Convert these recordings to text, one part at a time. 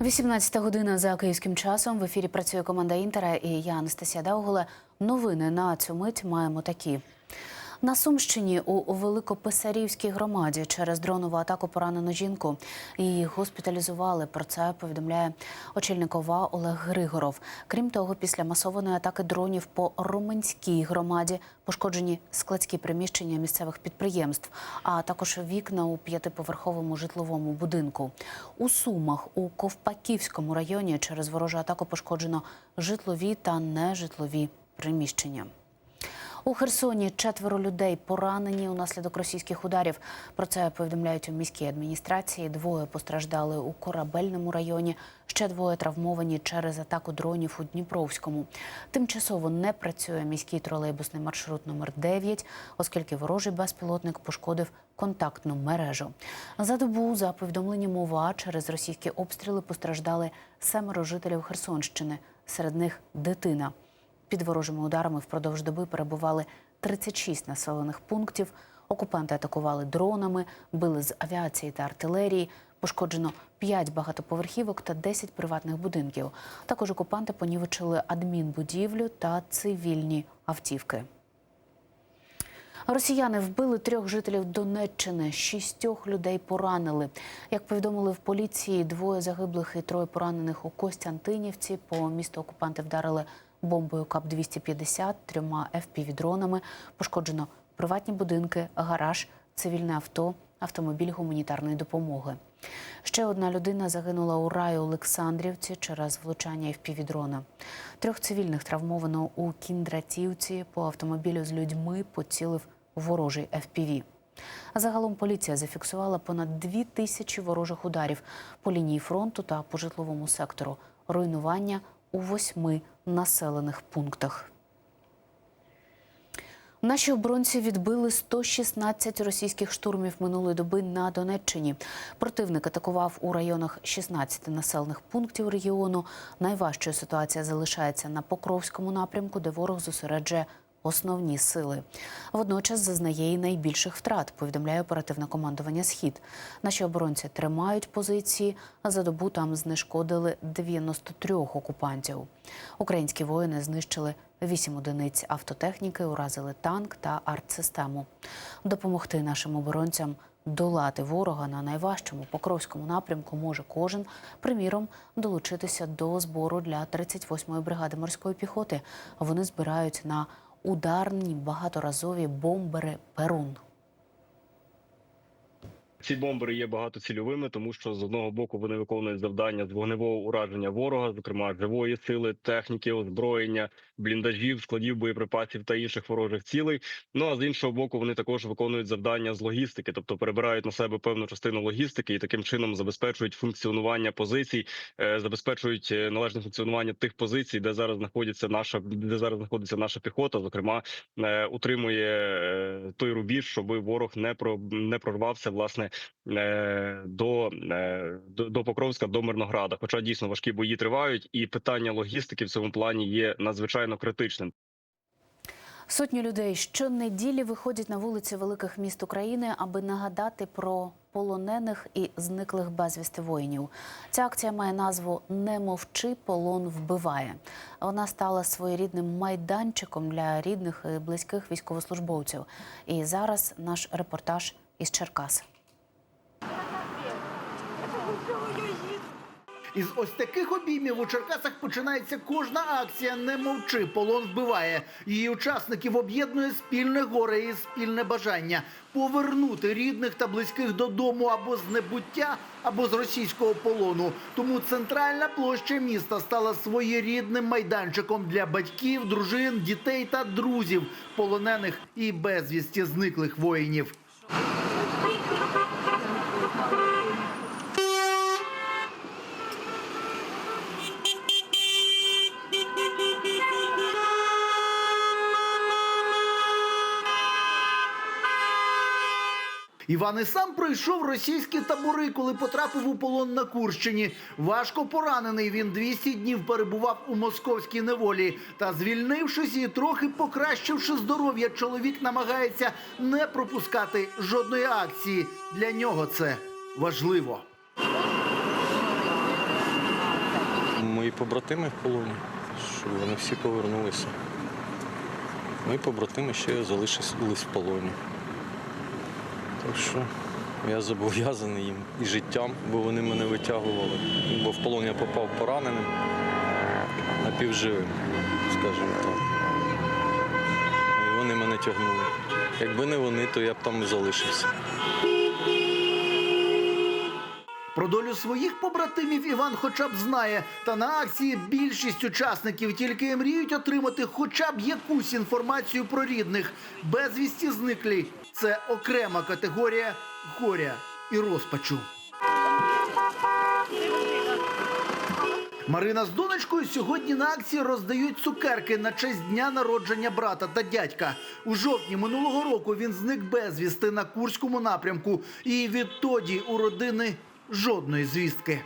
18 година за київським часом. В ефірі працює команда Інтера і я Анастасія Дауголе. Новини на цю мить маємо такі. На Сумщині у Великописарівській громаді через дронову атаку поранено жінку. Її госпіталізували. Про це повідомляє очільник ОВА Олег Григоров. Крім того, після масованої атаки дронів по Роменській громаді пошкоджені складські приміщення місцевих підприємств, а також вікна у п'ятиповерховому житловому будинку. У Сумах у Ковпаківському районі через ворожу атаку пошкоджено житлові та нежитлові приміщення. У Херсоні четверо людей поранені унаслідок російських ударів. Про це повідомляють у міській адміністрації. Двоє постраждали у корабельному районі. Ще двоє травмовані через атаку дронів у Дніпровському. Тимчасово не працює міський тролейбусний маршрут номер 9, оскільки ворожий безпілотник пошкодив контактну мережу. За добу, за повідомленням ОВА, через російські обстріли постраждали семеро жителів Херсонщини. Серед них дитина. Під ворожими ударами впродовж доби перебували 36 населених пунктів. Окупанти атакували дронами, били з авіації та артилерії. Пошкоджено 5 багатоповерхівок та 10 приватних будинків. Також окупанти понівечили адмінбудівлю та цивільні автівки. Росіяни вбили трьох жителів Донеччини, шістьох людей поранили. Як повідомили в поліції, двоє загиблих і троє поранених у Костянтинівці. По місту окупанти вдарили бомбою КАП-250, трьома ФПВ-дронами. Пошкоджено приватні будинки, гараж, цивільне авто, автомобіль гуманітарної допомоги. Ще одна людина загинула у раю Олександрівці через влучання ФПВ-дрона. Трьох цивільних травмовано у Кіндратівці. По автомобілю з людьми поцілив ворожий ФПВ. Загалом поліція зафіксувала понад дві тисячі ворожих ударів по лінії фронту та по житловому сектору. Руйнування у восьми населених пунктах. Наші оборонці відбили 116 російських штурмів минулої доби на Донеччині. Противник атакував у районах 16 населених пунктів регіону. Найважчою ситуація залишається на Покровському напрямку, де ворог зосереджує основні сили. Водночас зазнає і найбільших втрат, повідомляє оперативне командування Схід. Наші оборонці тримають позиції, а за добу там знешкодили 93 окупантів. Українські воїни знищили 8 одиниць автотехніки, уразили танк та артсистему. Допомогти нашим оборонцям долати ворога на найважчому покровському напрямку може кожен. Приміром, долучитися до збору для 38-ї бригади морської піхоти. Вони збирають на ударні багаторазові бомбери Перун. Ці бомбери є багатоцільовими, тому що з одного боку вони виконують завдання з вогневого ураження ворога, зокрема живої сили, техніки, озброєння, бліндажів, складів боєприпасів та інших ворожих цілей. Ну а з іншого боку, вони також виконують завдання з логістики, тобто перебирають на себе певну частину логістики і таким чином забезпечують функціонування позицій, е, забезпечують е, належне функціонування тих позицій, де зараз знаходиться наша де зараз знаходиться наша піхота. Зокрема, е, утримує той рубіж, щоб ворог не про не прорвався власне е, е, до, до Покровська, до Мирнограда. Хоча дійсно важкі бої тривають, і питання логістики в цьому плані є надзвичайно критичним. Сотні людей щонеділі виходять на вулиці великих міст України, аби нагадати про полонених і зниклих безвісти воїнів. Ця акція має назву Не мовчи, полон вбиває. Вона стала своєрідним майданчиком для рідних і близьких військовослужбовців. І зараз наш репортаж із Черкас. Із ось таких обіймів у Черкасах починається кожна акція Не мовчи, полон вбиває. Її учасників об'єднує спільне горе і спільне бажання повернути рідних та близьких додому або з небуття, або з російського полону. Тому центральна площа міста стала своєрідним майданчиком для батьків, дружин, дітей та друзів, полонених і безвісті зниклих воїнів. Іван і сам пройшов російські табори, коли потрапив у полон на Курщині. Важко поранений. Він 200 днів перебував у московській неволі. Та звільнившись і трохи покращивши здоров'я, чоловік намагається не пропускати жодної акції. Для нього це важливо. мої побратими в полоні, щоб вони всі повернулися. Мої побратими ще залишились в полоні. Що я зобов'язаний їм і життям, бо вони мене витягували. Бо в полон я попав пораненим, напівживим, скажімо так. І вони мене тягнули. Якби не вони, то я б там і залишився. Про долю своїх побратимів Іван хоча б знає. Та на акції більшість учасників тільки мріють отримати хоча б якусь інформацію про рідних. Безвісті зниклі це окрема категорія горя і розпачу. Марина з донечкою сьогодні на акції роздають цукерки на честь дня народження брата та дядька. У жовтні минулого року він зник безвісти на Курському напрямку. І відтоді у родини жодної звістки.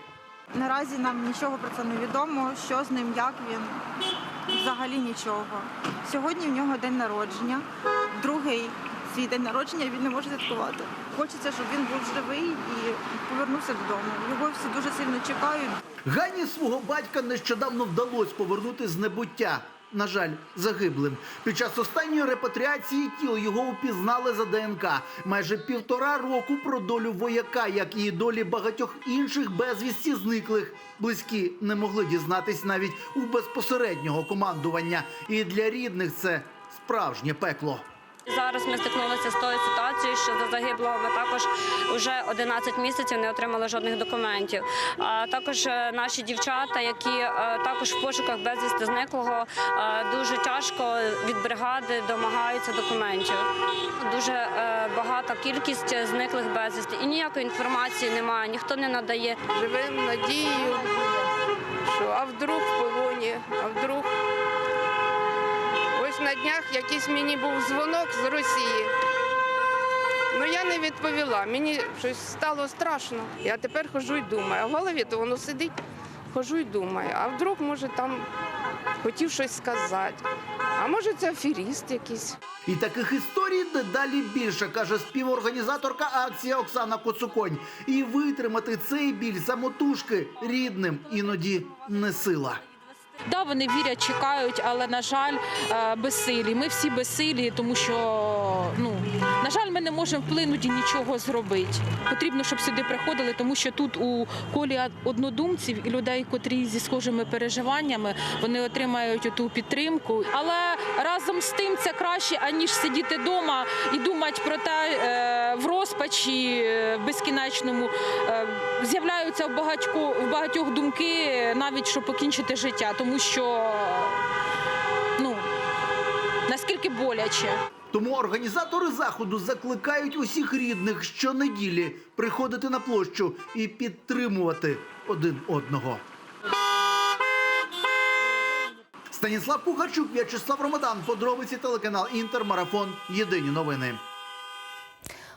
Наразі нам нічого про це не відомо, що з ним, як він. Взагалі нічого. Сьогодні в нього день народження. Другий свій день народження він не може святкувати. Хочеться, щоб він був живий і повернувся додому. Його всі дуже сильно чекають. Гані свого батька нещодавно вдалося повернути з небуття. На жаль, загиблим. Під час останньої репатріації тіл його упізнали за ДНК. Майже півтора року про долю вояка, як і долі багатьох інших безвісті зниклих. Близькі не могли дізнатись навіть у безпосереднього командування. І для рідних це справжнє пекло. Зараз ми стикнулися з тою ситуацією, що до загиблого ми також вже 11 місяців не отримали жодних документів. А також е, наші дівчата, які е, також в пошуках безвісти зниклого, е, дуже тяжко від бригади домагаються документів. Дуже багата кількість зниклих безвісти і ніякої інформації немає, ніхто не надає. живемо надією, що а вдруг в полоні, а вдруг. На днях якийсь мені був дзвонок з Росії. Ну я не відповіла. Мені щось стало страшно. Я тепер хожу й думаю. А в голові то воно сидить, хожу й думаю. А вдруг, може, там хотів щось сказати. А може, це аферіст якийсь. І таких історій дедалі більше, каже співорганізаторка акції Оксана Коцуконь. І витримати цей біль самотужки рідним іноді не сила. Да, вони вірять, чекають, але на жаль, е, безсилі. Ми всі безсилі, тому що ну на жаль, ми не можемо вплинути і нічого зробити. Потрібно, щоб сюди приходили, тому що тут у колі однодумців і людей, котрі зі схожими переживаннями, вони отримають ту підтримку. Але разом з тим це краще, аніж сидіти вдома і думати про те е, в розпачі е, безкінечному. Е, З'являються в багатько в багатьох думки, навіть щоб покінчити життя, тому що ну наскільки боляче. Тому організатори заходу закликають усіх рідних щонеділі приходити на площу і підтримувати один одного. Станіслав Пухачук, В'ячеслав Ромадан, подробиці телеканал Інтер, Марафон. Єдині новини.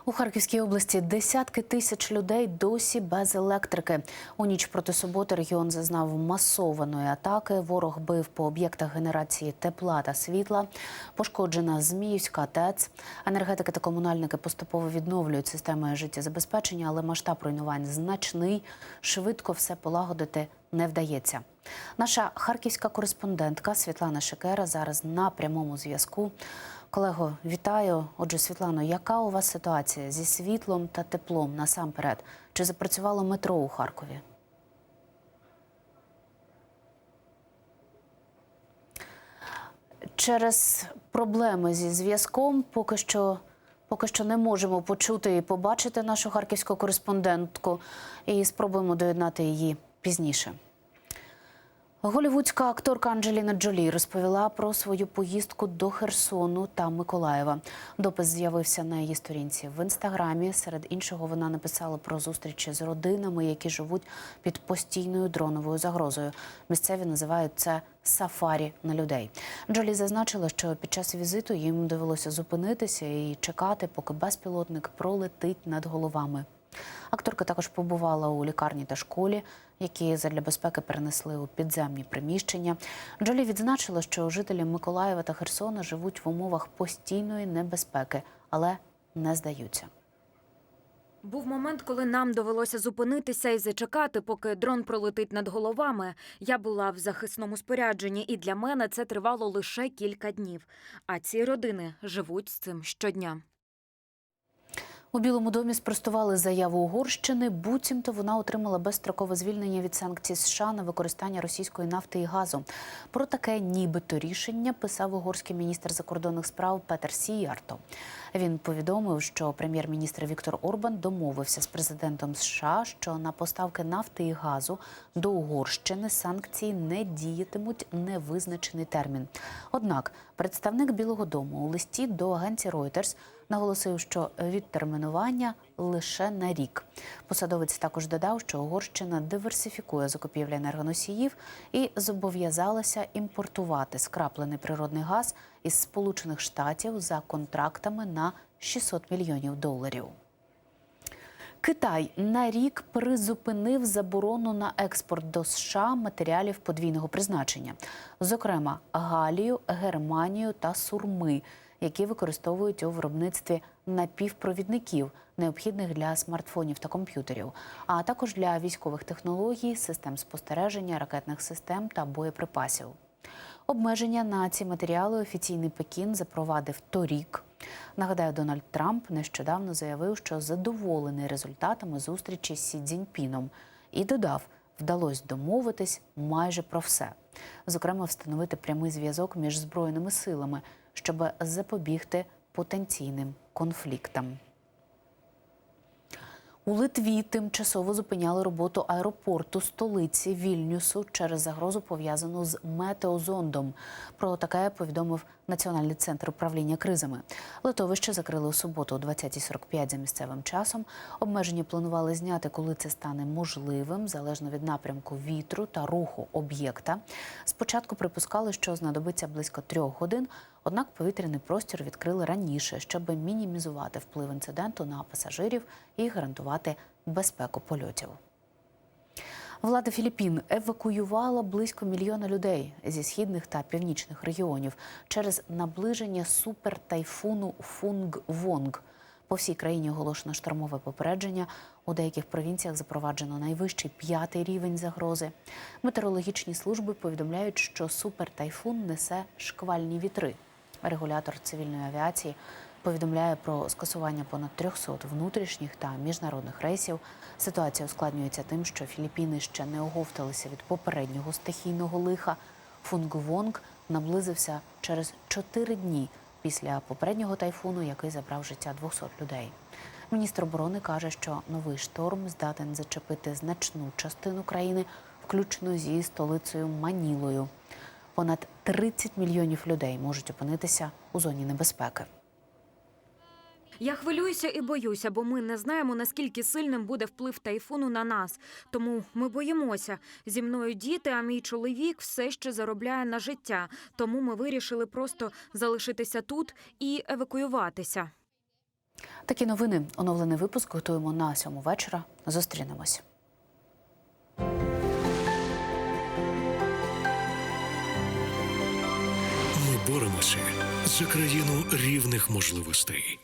У Харківській області десятки тисяч людей досі без електрики. У ніч проти суботи регіон зазнав масованої атаки. Ворог бив по об'єктах генерації тепла та світла. Пошкоджена Зміївська ТЕЦ. Енергетики та комунальники поступово відновлюють системи життєзабезпечення, але масштаб руйнувань значний. Швидко все полагодити не вдається. Наша харківська кореспондентка Світлана Шикера зараз на прямому зв'язку. Колего, вітаю. Отже, Світлано, яка у вас ситуація зі світлом та теплом насамперед? Чи запрацювало метро у Харкові? Через проблеми зі зв'язком поки що, поки що не можемо почути і побачити нашу харківську кореспондентку, і спробуємо доєднати її пізніше. Голівудська акторка Анджеліна Джолі розповіла про свою поїздку до Херсону та Миколаєва. Допис з'явився на її сторінці в інстаграмі. Серед іншого, вона написала про зустрічі з родинами, які живуть під постійною дроновою загрозою. Місцеві називають це сафарі на людей. Джолі зазначила, що під час візиту їм довелося зупинитися і чекати, поки безпілотник пролетить над головами. Акторка також побувала у лікарні та школі, які задля безпеки перенесли у підземні приміщення. Джолі відзначила, що жителі Миколаєва та Херсона живуть в умовах постійної небезпеки, але не здаються. Був момент, коли нам довелося зупинитися і зачекати, поки дрон пролетить над головами. Я була в захисному спорядженні, і для мене це тривало лише кілька днів. А ці родини живуть з цим щодня. У Білому домі спростували заяву Угорщини. Буцімто вона отримала безстрокове звільнення від санкцій США на використання російської нафти і газу. Про таке нібито рішення писав угорський міністр закордонних справ Петер Сіярто. Він повідомив, що прем'єр-міністр Віктор Орбан домовився з президентом США, що на поставки нафти і газу до Угорщини санкції не діятимуть невизначений термін. Однак представник Білого Дому у листі до агенції Reuters наголосив, що відтермінування лише на рік. Посадовець також додав, що Угорщина диверсифікує закупівлі енергоносіїв і зобов'язалася імпортувати скраплений природний газ із Сполучених Штатів за контрактами на 600 мільйонів доларів. Китай на рік призупинив заборону на експорт до США матеріалів подвійного призначення, зокрема галію, германію та сурми, які використовують у виробництві напівпровідників, необхідних для смартфонів та комп'ютерів, а також для військових технологій, систем спостереження, ракетних систем та боєприпасів. Обмеження на ці матеріали офіційний Пекін запровадив торік. Нагадаю, Дональд Трамп нещодавно заявив, що задоволений результатами зустрічі з Сі Цзіньпіном і додав, вдалося домовитись майже про все, зокрема, встановити прямий зв'язок між збройними силами, щоб запобігти потенційним конфліктам. У Литві тимчасово зупиняли роботу аеропорту столиці Вільнюсу через загрозу пов'язану з метеозондом. Про таке повідомив Національний центр управління кризами. Литовище закрили у суботу о 20.45 за місцевим часом. Обмеження планували зняти, коли це стане можливим, залежно від напрямку вітру та руху об'єкта. Спочатку припускали, що знадобиться близько трьох годин. Однак повітряний простір відкрили раніше, щоб мінімізувати вплив інциденту на пасажирів і гарантувати безпеку польотів. Влада Філіппін евакуювала близько мільйона людей зі східних та північних регіонів через наближення супертайфуну Фунг-Вонг. По всій країні оголошено штормове попередження. У деяких провінціях запроваджено найвищий п'ятий рівень загрози. Метеорологічні служби повідомляють, що супертайфун несе шквальні вітри. Регулятор цивільної авіації повідомляє про скасування понад 300 внутрішніх та міжнародних рейсів. Ситуація ускладнюється тим, що Філіппіни ще не оговталися від попереднього стихійного лиха. Фунгвонг наблизився через 4 дні після попереднього тайфуну, який забрав життя 200 людей. Міністр оборони каже, що новий шторм здатен зачепити значну частину країни, включно зі столицею Манілою. Понад 30 мільйонів людей можуть опинитися у зоні небезпеки. Я хвилююся і боюся, бо ми не знаємо, наскільки сильним буде вплив тайфуну на нас. Тому ми боїмося. Зі мною діти, а мій чоловік все ще заробляє на життя. Тому ми вирішили просто залишитися тут і евакуюватися. Такі новини. Оновлений випуск готуємо на сьому вечора. Зустрінемось. Боремося за країну рівних можливостей.